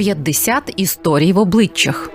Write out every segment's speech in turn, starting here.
50 історій в обличчях.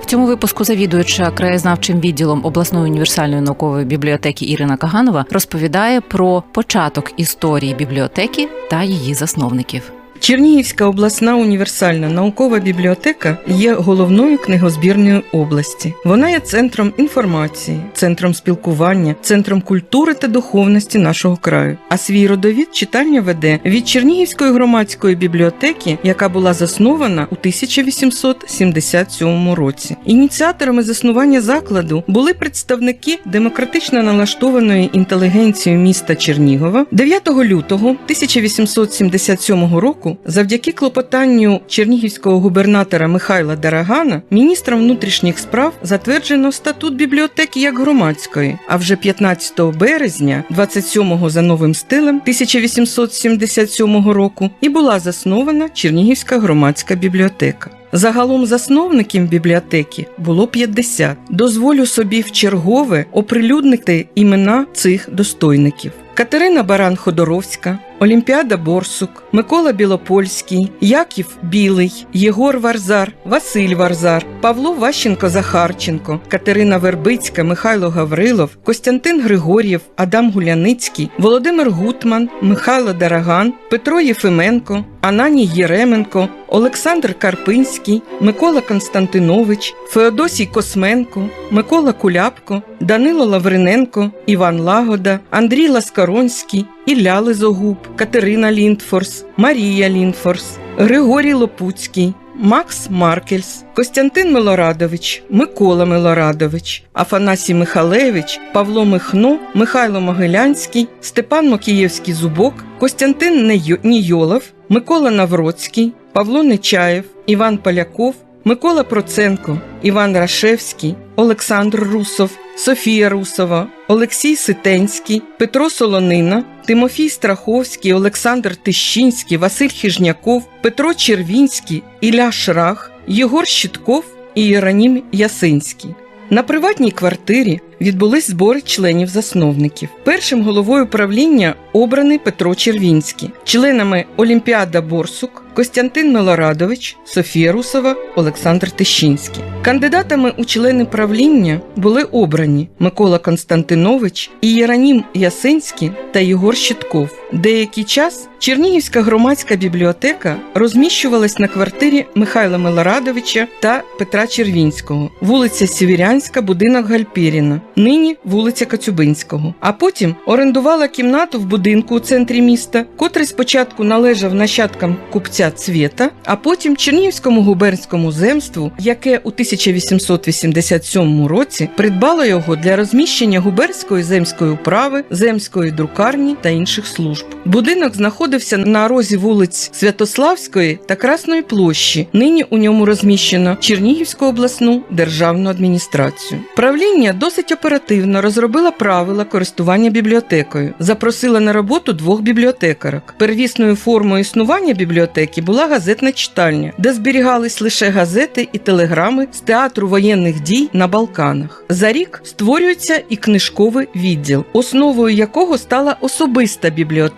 В цьому випуску завідуюча краєзнавчим відділом обласної універсальної наукової бібліотеки Ірина Каганова розповідає про початок історії бібліотеки та її засновників. Чернігівська обласна універсальна наукова бібліотека є головною книгозбірною області. Вона є центром інформації, центром спілкування, центром культури та духовності нашого краю. А свій родовід читання веде від Чернігівської громадської бібліотеки, яка була заснована у 1877 році. Ініціаторами заснування закладу були представники демократично налаштованої інтелігенції міста Чернігова 9 лютого 1877 року завдяки клопотанню чернігівського губернатора Михайла Дарагана міністром внутрішніх справ затверджено статут бібліотеки як громадської. А вже 15 березня, 27-го за новим стилем 1877 року, і була заснована Чернігівська громадська бібліотека. Загалом засновників бібліотеки було 50. Дозволю собі в чергове оприлюднити імена цих достойників. Катерина Баран-Ходоровська, Олімпіада Борсук, Микола Білопольський, Яків Білий, Єгор Варзар, Василь Варзар, Павло Ващенко-Захарченко, Катерина Вербицька, Михайло Гаврилов, Костянтин Григор'єв, Адам Гуляницький, Володимир Гутман, Михайло Дараган, Петро Єфименко, Ананій Єременко, Олександр Карпинський, Микола Константинович, Феодосій Косменко, Микола Куляпко, Данило Лавриненко, Іван Лагода, Андрій Ласкаронський, Ілля Лизогуб, Катерина Ліндфорс, Марія Ліндфорс, Григорій Лопуцький, Макс Маркельс, Костянтин Милорадович, Микола Милорадович, Афанасій Михалевич, Павло Михно, Михайло Могилянський, Степан Мокієвський Зубок, Костянтин Нійолов, Микола Навроцький, Павло Нечаєв, Іван Поляков, Микола Проценко, Іван Рашевський, Олександр Русов, Софія Русова, Олексій Ситенський, Петро Солонина, Тимофій Страховський, Олександр Тищинський, Василь Хижняков, Петро Червінський, Ілля Шрах, Єгор Щитков і Іронім Ясинський. На приватній квартирі відбулись збори членів засновників. Першим головою правління обраний Петро Червінський, членами Олімпіада Борсук, Костянтин Милорадович, Софія Русова, Олександр Тищинський. Кандидатами у члени правління були обрані Микола Константинович, Ієранім Ясинський та Єгор Щитков. Деякий час Чернігівська громадська бібліотека розміщувалась на квартирі Михайла Милорадовича та Петра Червінського, вулиця Сєвірянська, будинок Гальпіріна, нині вулиця Коцюбинського. А потім орендувала кімнату в будинку у центрі міста, котрий спочатку належав нащадкам купця Цвєта, а потім Чернігівському губернському земству, яке у 1887 році придбало його для розміщення губернської земської управи, земської друкарні та інших служб. Будинок знаходився на розі вулиць Святославської та Красної площі. Нині у ньому розміщено Чернігівську обласну державну адміністрацію. Правління досить оперативно розробило правила користування бібліотекою, запросила на роботу двох бібліотекарок. Первісною формою існування бібліотеки була газетна читальня, де зберігались лише газети і телеграми з театру воєнних дій на Балканах. За рік створюється і книжковий відділ, основою якого стала особиста бібліотека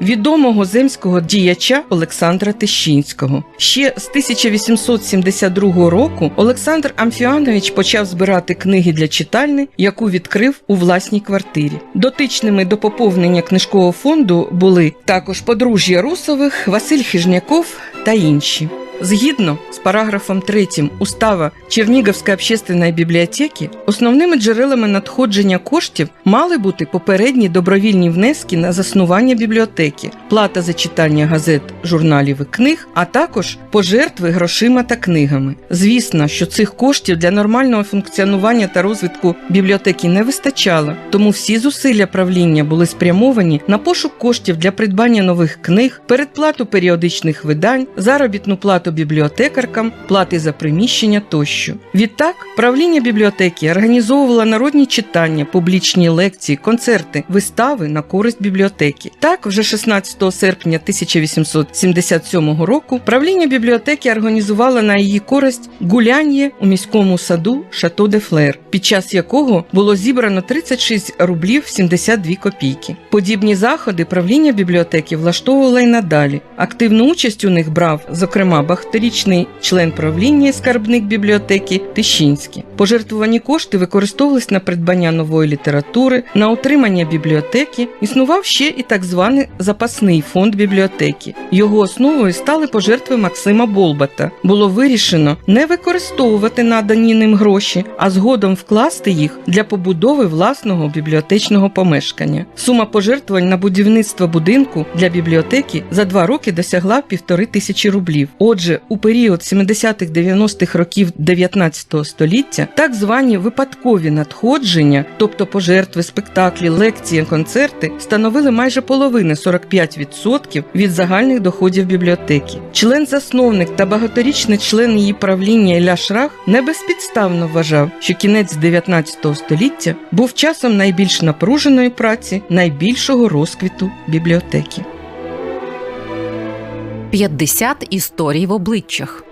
відомого земського діяча Олександра Тищинського. Ще з 1872 року Олександр Амфіанович почав збирати книги для читальни, яку відкрив у власній квартирі. Дотичними до поповнення книжкового фонду були також подружжя Русових, Василь Хижняков та інші. Згідно з параграфом 3 Устава Чернігівської общественної бібліотеки, основними джерелами надходження коштів мали бути попередні добровільні внески на заснування бібліотеки, плата за читання газет, журналів і книг, а також пожертви грошима та книгами. Звісно, що цих коштів для нормального функціонування та розвитку бібліотеки не вистачало, тому всі зусилля правління були спрямовані на пошук коштів для придбання нових книг, передплату періодичних видань, заробітну плату бібліотекаркам, плати за приміщення тощо. Відтак, правління бібліотеки організовувало народні читання, публічні лекції, концерти, вистави на користь бібліотеки. Так, вже 16 серпня 1877 року правління бібліотеки організувало на її користь гуляння у міському саду Шато де Флер, під час якого було зібрано 36 рублів 72 копійки. Подібні заходи правління бібліотеки влаштовувало й надалі. Активну участь у них брав, зокрема, багаторічний член правління і скарбник бібліотеки Тищинський. Пожертвувані кошти використовувались на придбання нової літератури, на утримання бібліотеки. Існував ще і так званий запасний фонд бібліотеки. Його основою стали пожертви Максима Болбата. Було вирішено не використовувати надані ним гроші, а згодом вкласти їх для побудови власного бібліотечного помешкання. Сума пожертвувань на будівництво будинку для бібліотеки за два роки досягла півтори тисячі рублів. Отже, у період 70-х-90-х років 19 століття так звані випадкові надходження, тобто пожертви, спектаклі, лекції, концерти, становили майже половину 45% від загальних доходів бібліотеки. Член-засновник та багаторічний член її правління Ілля Шрах не безпідставно вважав, що кінець 19 століття був часом найбільш напруженої праці, найбільшого розквіту бібліотеки. 50 історій в обличчях.